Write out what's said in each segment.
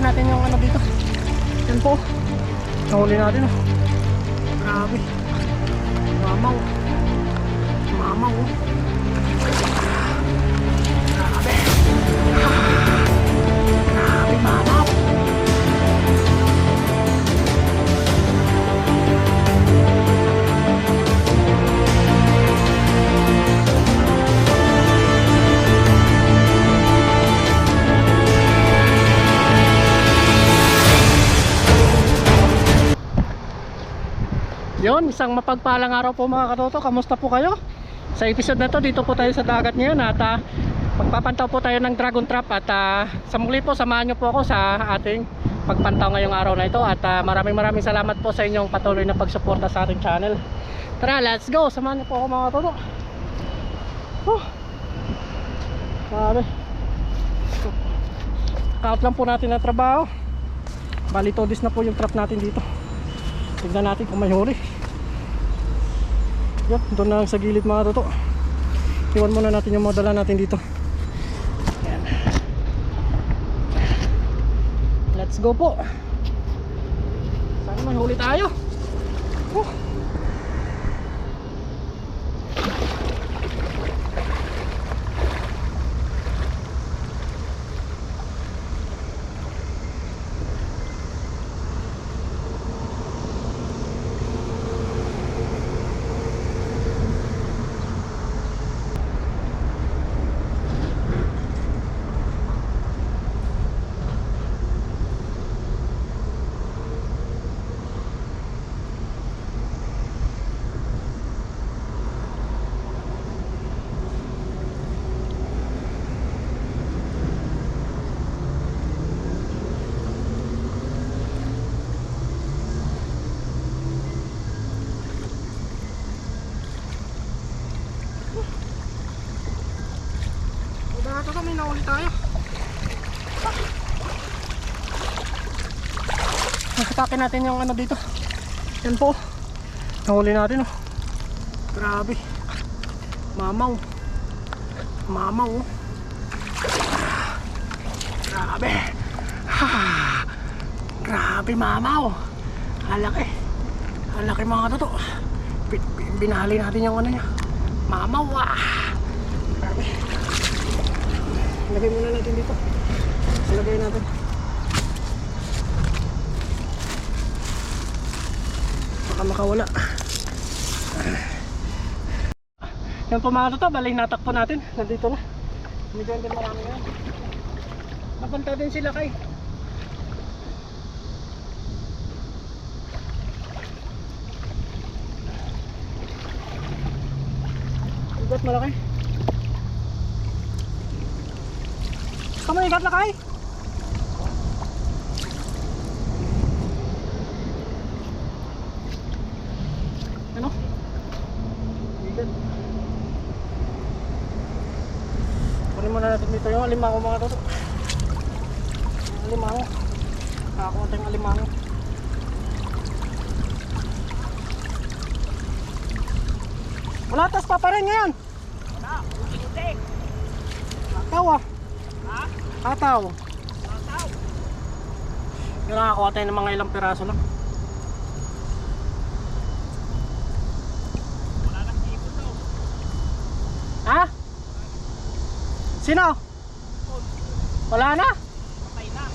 Saksakin natin yung ano dito. Yan po. Nahuli natin oh. Grabe. Mamaw. Mamaw. oh. Grabe. Grabe mamaw. Yon, isang mapagpalang araw po mga katoto. Kamusta po kayo? Sa episode na to, dito po tayo sa dagat ngayon at ah, magpapantaw po tayo ng dragon trap at ah, sa muli po, samahan nyo po ako sa ating pagpantaw ngayong araw na ito at ah, maraming maraming salamat po sa inyong patuloy na pagsuporta sa ating channel. Tara, let's go! Samahan nyo po ako mga katoto. Oh. Grabe. Count lang po natin ang trabaho. Bali, todis na po yung trap natin dito. Tignan natin kung may huli. Yan, doon na lang sa gilid mga toto. Iwan muna natin yung mga dala natin dito. Yan. Let's go po. Sana may huli tayo. Oh. Mga toto, may nahuli tayo. Nasitakin natin yung ano dito. Yan po. Nahuli natin oh. Grabe. Mamaw. Mamaw oh. Grabe. Ha. Grabe mamaw. Halaki. Halaki mga toto. Bi- bi- Binali natin yung ano niya. Mamaw ah. Grabe. Lagay muna natin dito. Lagay natin. Baka makawala. Yan po mga toto, balay natakpo natin. Nandito na. Medyo din marami ngayon. Napunta din sila kay. Ugat malaki. Kamu ikat na kay? Ano? Ikat. Kunin muna natin dito yung alimango mga toto. Alimango. Nakakuha tayong alimango. Wala tas pa pa rin ngayon. Wala, putik. Ataw ah. Ha? Ataw. Tataw. Yung nakakuha tayo ng mga ilang piraso lang. Wala nang ibon daw. Ha? Sino? Wala na? Patay na.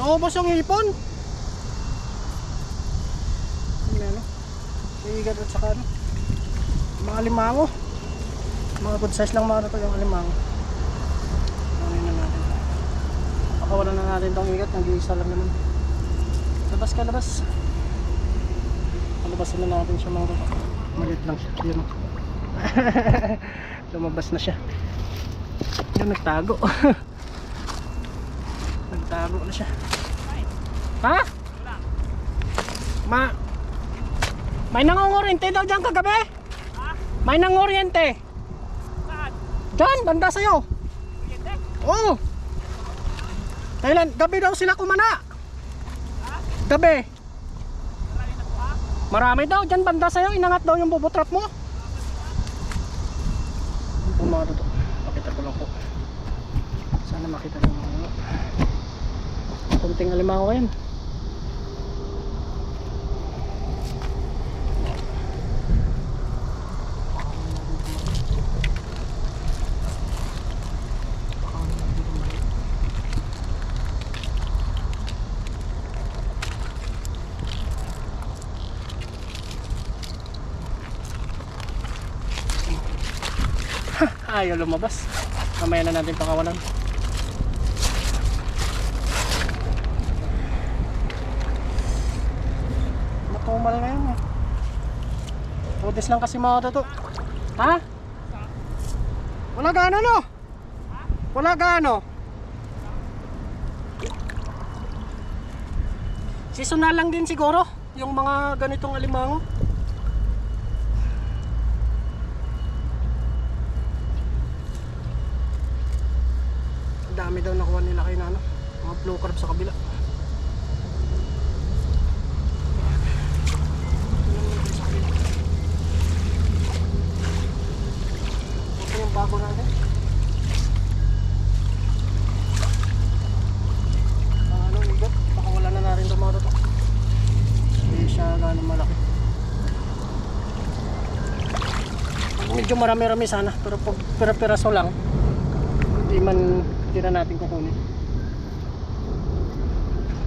Naubos yung hipon? Ano? Sigat at saka ano? Mga limango. Mga good size lang mga ito yung limango. Ano na natin? Pakawalan na natin itong igat. Nag-iisa lang naman. Labas ka, labas. Palabasin na natin siya mga ito. Malit lang siya. Yun. oh. Lumabas na siya. Yun, nagtago. nagtago na siya. Ha? Ma May nangongoriente daw dyan kagabi? Ha? May nangoriente. Saan? Dyan, banda sa'yo. Kuryente? Oo. Kailan? Gabi daw sila kumana. Gabi. Marami ha? Daw dyan banda sa'yo. Inangat daw yung bubutrap mo. Pumado to. Makita ko lang po. Sana makita ng mga Kunting alimango yan. Ayaw lumabas. Mamaya na natin pakawalan. Matumal na yun eh. Tudes lang kasi mga to. Ha? Wala gaano no? Wala gaano? Seasonal lang din siguro yung mga ganitong alimango. Ang dami daw nakuha nila kay Nano. Mga blue carp sa kabila. Ito yung bago natin. Ang ano, igat. Baka wala na na rin tumaro to. Hindi siya gano'ng malaki. Medyo marami-rami sana. Pero pag pira-piraso lang, hindi man hindi na natin kukunin.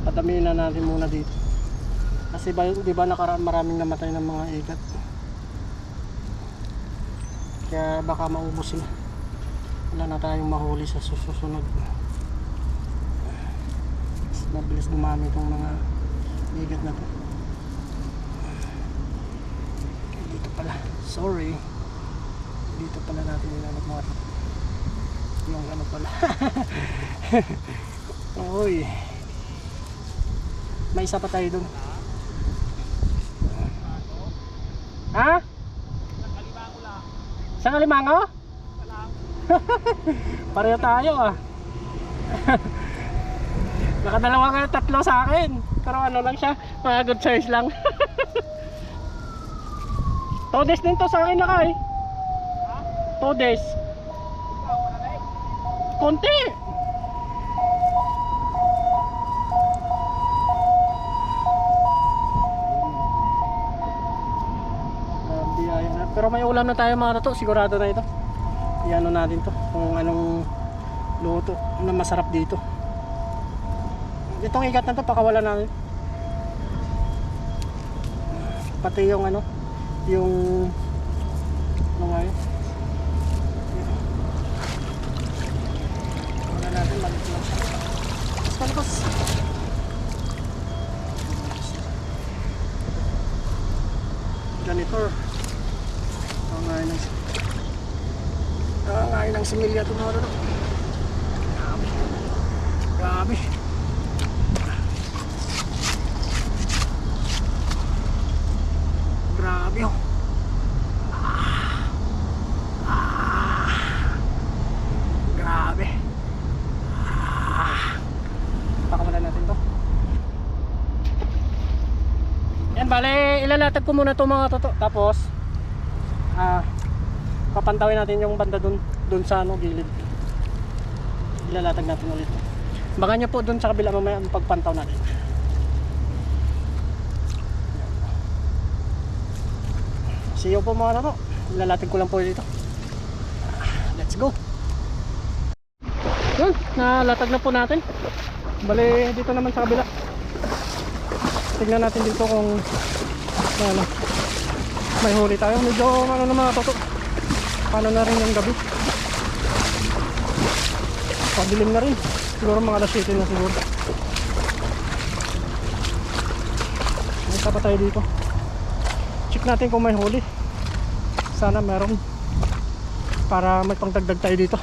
Padamihin na natin muna dito. Kasi ba, di ba nakaraan maraming namatay ng mga igat. Kaya baka maubos sila. Wala na tayong mahuli sa susunod. Mabilis dumami itong mga igat na to. Dito pala. Sorry dito pala natin nilalat mga yung ano pala. Uy may isa pa tayo dun. Ha? sa kalimango lang sa kalimango? pareho tayo ah. Nakadalawa ka tatlo sa akin. Pero ano lang siya mga good size lang. Todes din to sa akin na ka eh 2 days konti pero may ulam na tayo mga to sigurado na ito. Iano natin to. Kung anong luto na masarap dito. Itong ikat na to pakawalan natin. Pati yung ano yung ano nga yun? Natin, palabas. Janitor. Ang ngayon ng ang ngayon ng similya ito lolo. Grabe. Grabe. Grabe oh. Grabe. Ah. Pakawalan natin to. Yan, bale, ilalatag ko muna to mga toto. Tapos, ah, papantawin natin yung banda dun, dun sa ano, gilid. Ilalatag natin ulit. Baka nyo po dun sa kabila mamaya ang pagpantaw natin. See you po mga toto. Ilalatag ko lang po dito. Let's go! Yun, nalatag na po natin. Bale, dito naman sa kabila. Tignan natin dito kung ano, may huli tayo. Medyo ano na mga toto. Paano na rin yung gabi. Padilim na rin. Siguro mga alas 7 na siguro. May pa tayo dito. Check natin kung may huli. Sana meron. Para may pangdagdag tayo dito.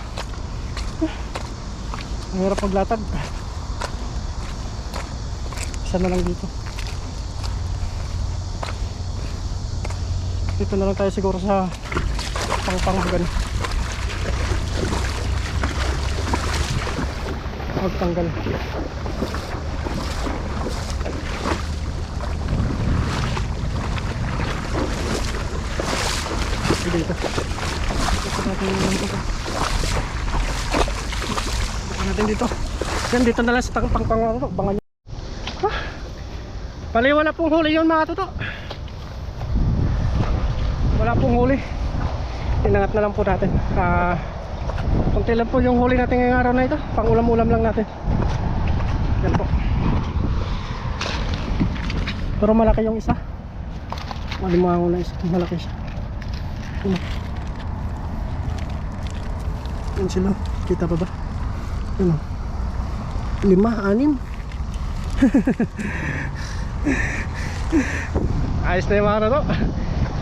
Ang hirap maglatag. Isa na lang dito. Dito na lang tayo siguro sa pangpanghagan. Magtanggal. Dito. Dito natin dito. Natin dito. Yan dito na lang sa pang pang pang bangan Pali wala pong huli yun mga toto. Pong huli. Inangat na lang po natin. Ah, konti lang po yung huli natin ngayong araw na ito. Pang ulam-ulam lang natin. Yan po. Pero malaki yung isa. Malimango na isa. Malaki siya. Ano? Yan sila. Kita pa ba? Ano? Lima, anim. Ayos na yung mga ano to.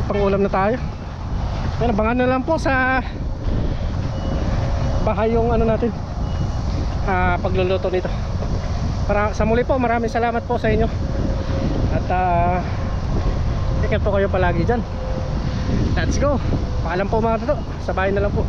Pangulam na tayo. Yan, abangan na lang po sa bahay yung ano natin. Ah, pagluluto nito. Para sa muli po, maraming salamat po sa inyo. At ah, Ingat po kayo palagi dyan Let's go Paalam po mga toto Sa bahay na lang po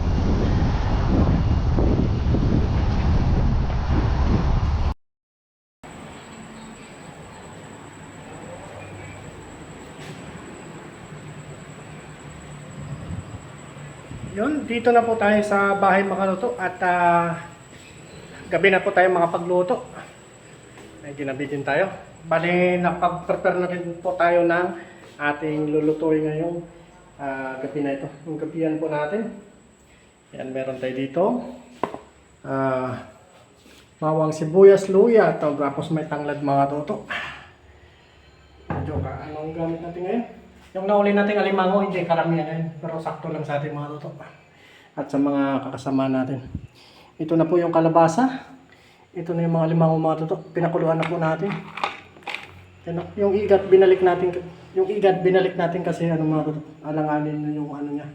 Yun, dito na po tayo sa bahay mga toto At ah, gabi na po tayo mga pagluto May ginabi din tayo Bali, napag-prepare na rin po tayo ng ating lulutuin ngayong ah, gabi na ito. Yung gabihan po natin. Yan, meron tayo dito. Ah, bawang sibuyas, luya, ito, tapos may tanglad mga toto. Medyo ka, anong gamit natin ngayon? Yung nauli nating alimango, hindi karamihan ngayon. Pero sakto lang sa ating mga toto. At sa mga kakasama natin. Ito na po yung kalabasa. Ito na yung mga alimango mga toto. Pinakuluan na po natin. Yan, yung igat binalik natin yung igat binalik natin kasi ano mga toto, alanganin na yung ano niya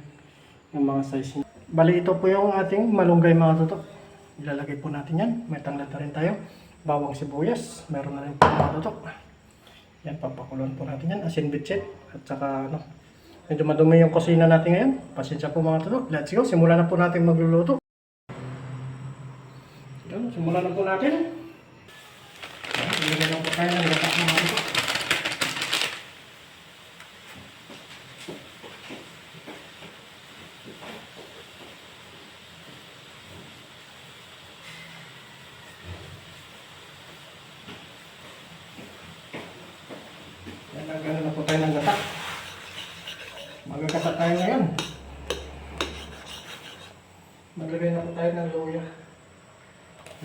yung mga size niya. Bali ito po yung ating malunggay mga toto. Ilalagay po natin yan. May tanglad na rin tayo. Bawang sibuyas. Meron na rin po mga toto. Yan, papakuloan po natin yan. Asin bitchet. At saka ano. Medyo madumi yung kusina natin ngayon. Pasensya po mga toto. Let's go. Simulan na po natin magluluto. Yan, simulan na po natin. Ilagay lang po tayo ng gatak mga toto. Yan, nagano na po tayo ng gatak. Magagatak tayo ngayon. Maglagay na po tayo ng luya.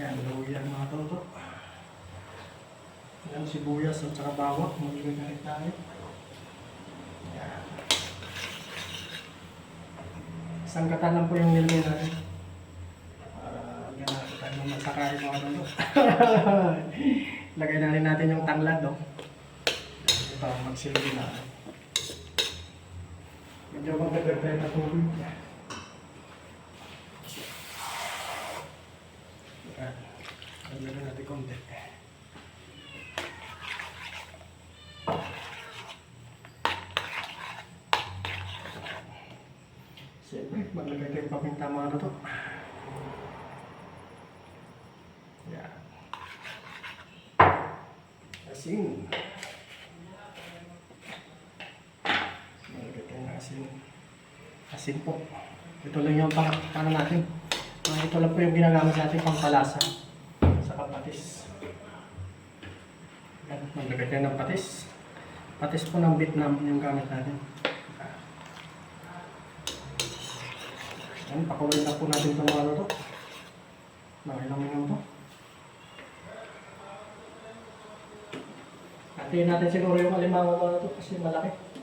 Yan, luya mga toto. Yan, sibuyas at saka bawang. Maglagay na rin tayo. Yan. Isang katan lang po yung nilagay natin. Para yan natin tayo naman sa kain mga toto. Lagay na rin natin yung tanglad, no? Para magsilbi na. Medyo magdagdag na tubig. Yan. Lagyan natin konti. Siyempre, maglagay tayong paminta mga na to. Yan. Asin. Maglagay tayo ng asin. Asin po. Ito lang yung pang, ano natin. Ah, ito lang po yung ginagamit natin pang palasa sa kapatis. Maglagay tayo ng patis. Patis po ng Vietnam yung gamit natin. Yan, pakuloy na po natin itong mga to. Mga ilang minuto. Hatiin natin siguro yung alimango mga to kasi malaki.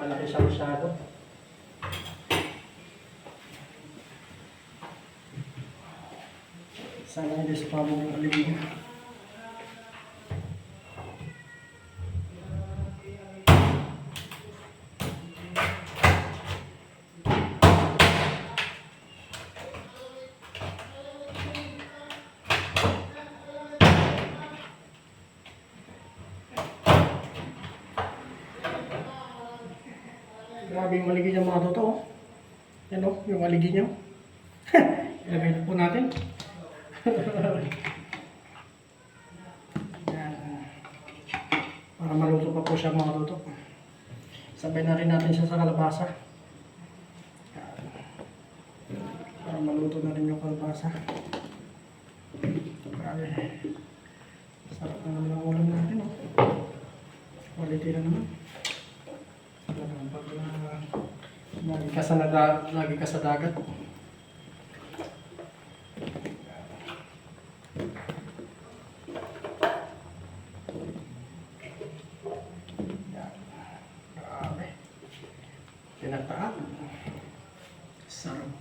Malaki siya masyado. Sana hindi sa pamo yung alimango. Yan o, yung aligi niya. Ilagay na po natin. Para maluto pa po siya mga totoo. Sabay na rin natin siya sa kalabasa. Para maluto na rin yung kalabasa. Grabe. Sarap na naman ang ulam natin. quality na naman. Talagang pag uh, lagi ka sa, nada, lagi ka sa dagat. Sarap.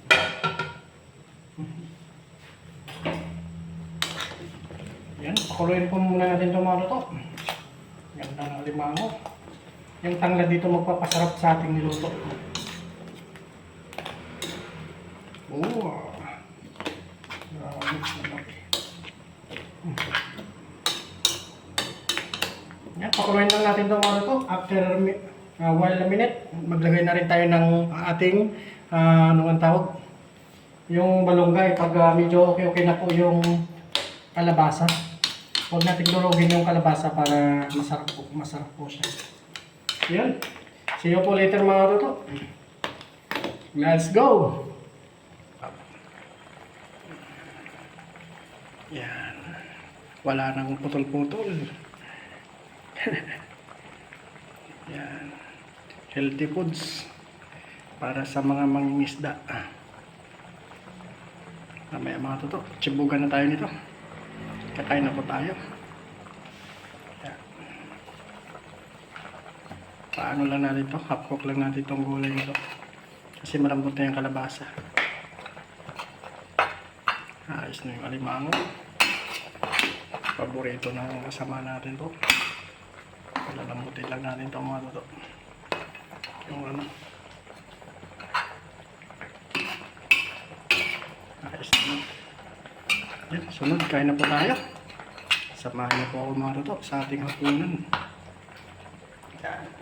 Yan, pakuluin po muna natin itong mga luto. Ganda ng limango. Yung tanglad dito magpapasarap sa ating niluto. Oh. Grabe, sarap. Lang natin itong mga luto. After uh, while a minute, maglagay na rin tayo ng ating, uh, ano ang tawag? Yung balonggay, pag ah, medyo okay-okay na po yung kalabasa. Huwag natin durugin yung kalabasa para masarap po, masarap po siya. Yan. See you po later mga toto. Let's go! Yan. Wala nang putol-putol. Yan. Healthy foods para sa mga mangingisda. Mamaya mga toto, tsibugan na tayo nito. Kakain na po tayo. Yan. Paano lang natin to? Half lang natin itong gulay nito. Kasi malambot na yung kalabasa. Ayos na yung alimango. Paborito ng kasama natin to. Palalambutin lang natin itong mga to. Yung ano. Ayos na. Yan, sunod, kain na po tayo. Samahan niyo po ako mga toto sa ating hapunan. Yan.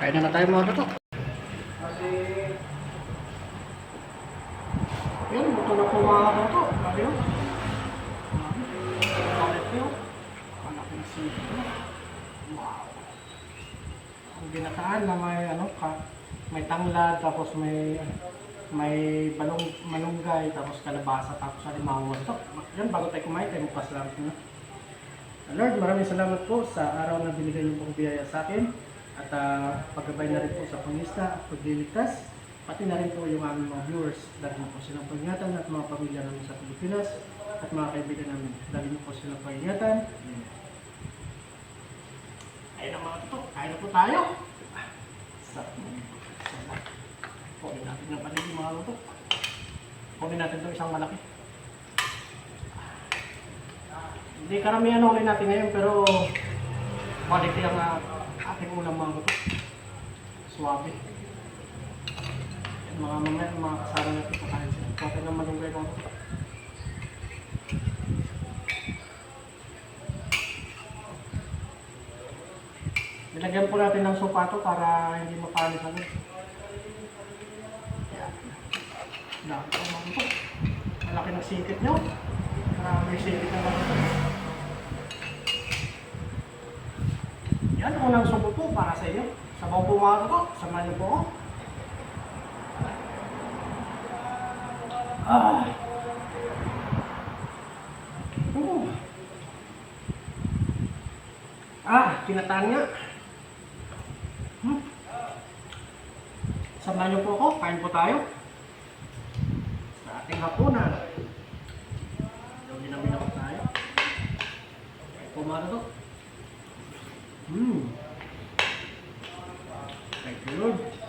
Kain na na tayo mga. Kasi... Yun, buto na po mga toto. Sabi yun. Kalit. Malaking sipit yun. Wow. Ang ginataan na may ano ka, may tanglad, tapos may may balong malunggay, tapos kalabasa, tapos alimango. Ito, yan bago tayo kumain, tayo magpasalamat na. Lord, maraming salamat po sa araw na binigay niyo pong biyaya sa akin at uh, paggabay na rin po sa pangista pagliligtas pati na rin po yung aming mga viewers. Dahil mo po silang pangingatan at mga pamilya namin sa Pilipinas at mga kaibigan namin. Dahil mo po silang pangingatan. Ayun ang mga to kaya na po tayo. Sa Kunin natin ng paligid mga luto. Kunin natin to isang malaki. Hindi karamihan ulit natin ngayon pero quality ang uh, ating ulam mga luto. Suwabe. Mga mamaya, mga kasama natin pakain sila. Tayo ng malunggay mga. Nilagyan po natin ng sopato para hindi mapanis agad. Yan. Dami po ng singkit nyo. Marami singkit ng mga luto. Yan, unang subo po para sa iyo. Sabaw po mga ko, samahan niyo po. Ah. Oh. Ah, tinataan nga. Hmm. Niyo po ako, kain po tayo. Sa ating hapunan. Gawin namin ako tayo. Mga to. Hmm. Thank you,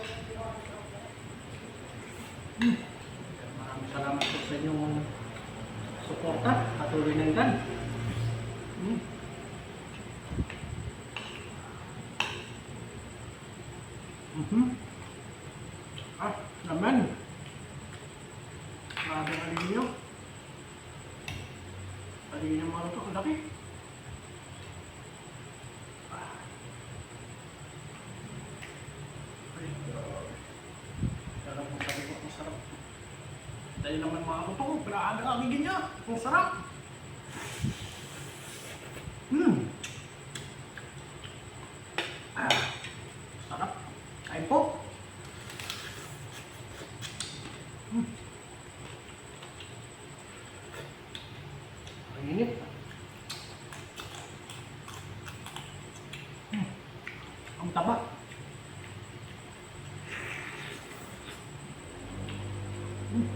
Ay, Sarap mo sabi ko, masarap. Dahil naman mga totoo, grabe ang agigin niya. Ang sarap. Hmm. Ah, sarap. Kain po. Hmm. Ang init. Hmm. Ang taba. Hmm.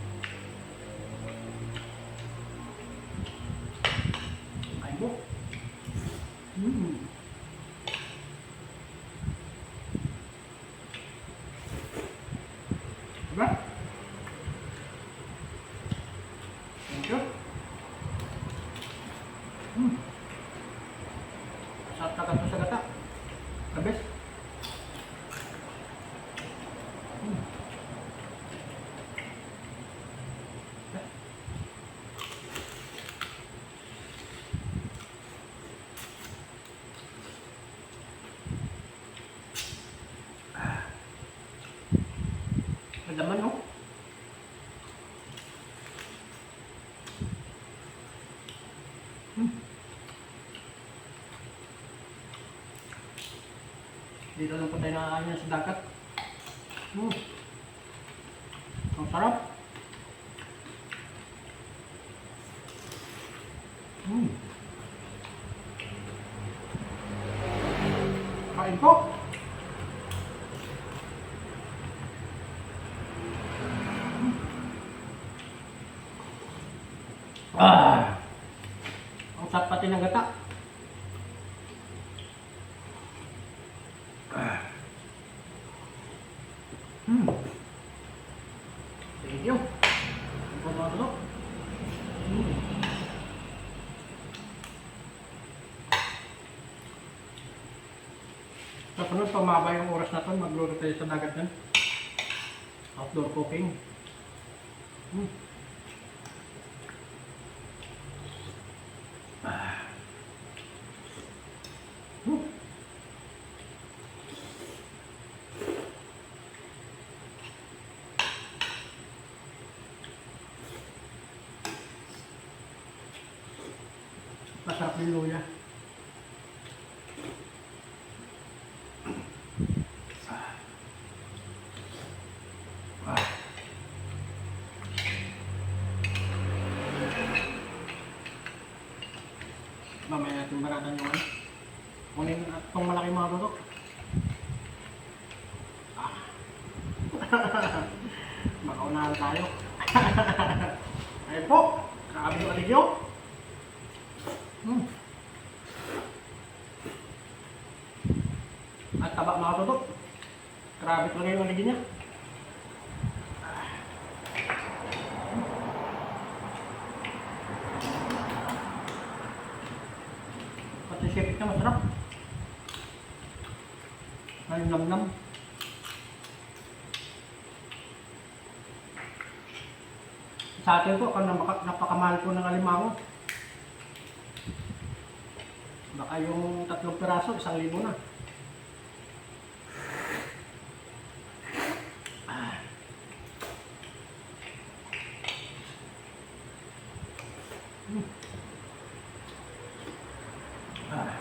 Kain po. Hmm. Diba? Thank you. Hmm. Sarap na ganito sa gata. The best. Hmm. May laman, no? Hmm. Dito lang po tayo nakakain sa dagat. Hmm. Ang sarap. Hmm. Kain po. Ah. Ang sarap pati ng gata. Ah. Hmm. Thank you. Ang pagkakalo. Hmm. Sa sunod, pamaba yung oras na to, magluro tayo sa dagat yan. Outdoor cooking. Hmm. Masarap din luya. Ah. Baratan yung. Kunin at itong malaki mga tutok. Ah. Makaunahan tayo. Ayun po. Grabe yung aligyo. Hmm. At taba mga tutok. Grabe talaga yung aligyo niya. Pati sipit niya masarap. Ay, nam-nam. Sa atin po, kung napaka, napakamahal po ng alimango. Baka yung tatlong piraso, isang libo na. Ah. Hmm. Ah.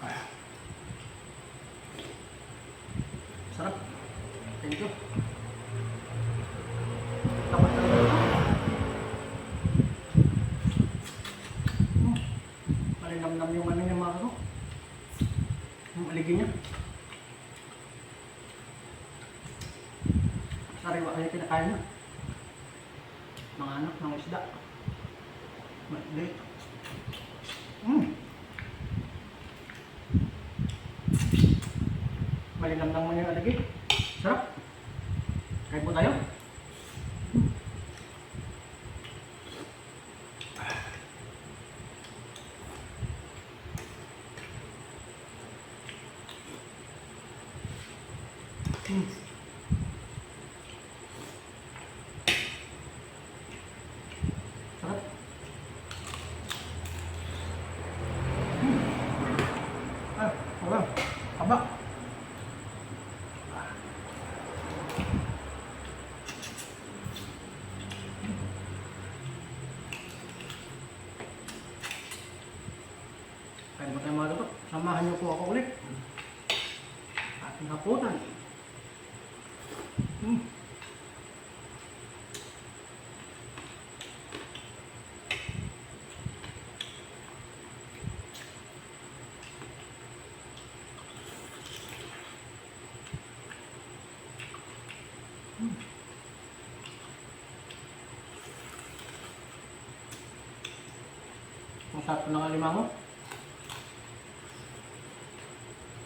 Ah. Sarap. Thank you. Tapos na rin. Hmm. Malinamnam yung ano niya mga ano. Yung aligi niya. Sariwa kaya kinakain niya. Mga anak ng isda. Maliit. Hmm. Malinamnam mo yung aligi. Sarap. Kain po tayo. Hmm. Sarap. Hmm. Ah, wala. Aba. Kain mo tayo mga luto. Samahan niyo po ako ulit. Ating hapunan. Hmm. Ang sarap ng alimango.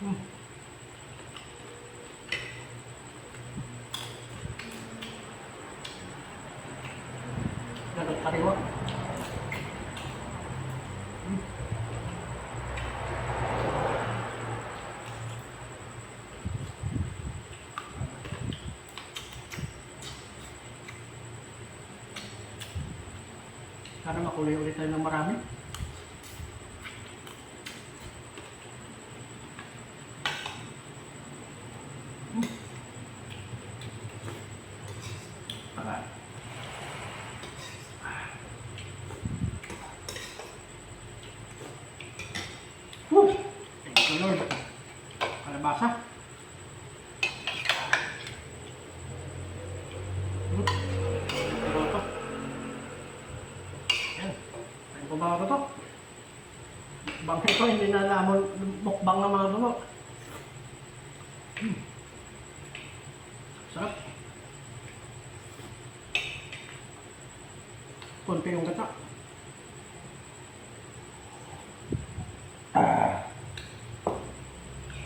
Hmm. Dagat kariwa. Hmm. Sana makulay ulit tayo ng marami. Para. Woo! Thank you, Lord. Kalabasa. Hmm. Pero ito. Yan. Ayun po mga to. Mukbang ito, hindi na naman mukbang ng mga dulo. Hmm. Sarap. Konti yung gata.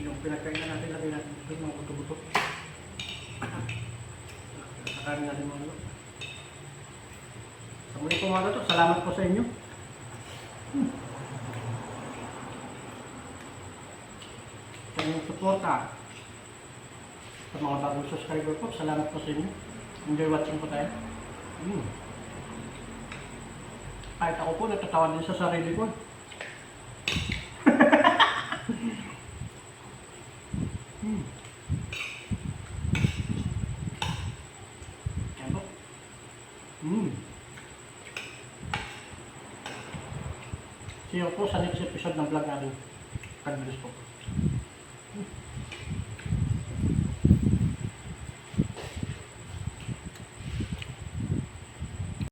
Yung pinagkainan natin, lagay natin dito mga buto-buto. Nakarin natin mga ano. Sa muli po mga to, salamat po sa inyo. Sa inyong suporta. Sa mga bagong subscriber po, salamat po sa inyo. Enjoy watching po tayo. Hmm. Kahit ako po, natatawa din sa sarili ko.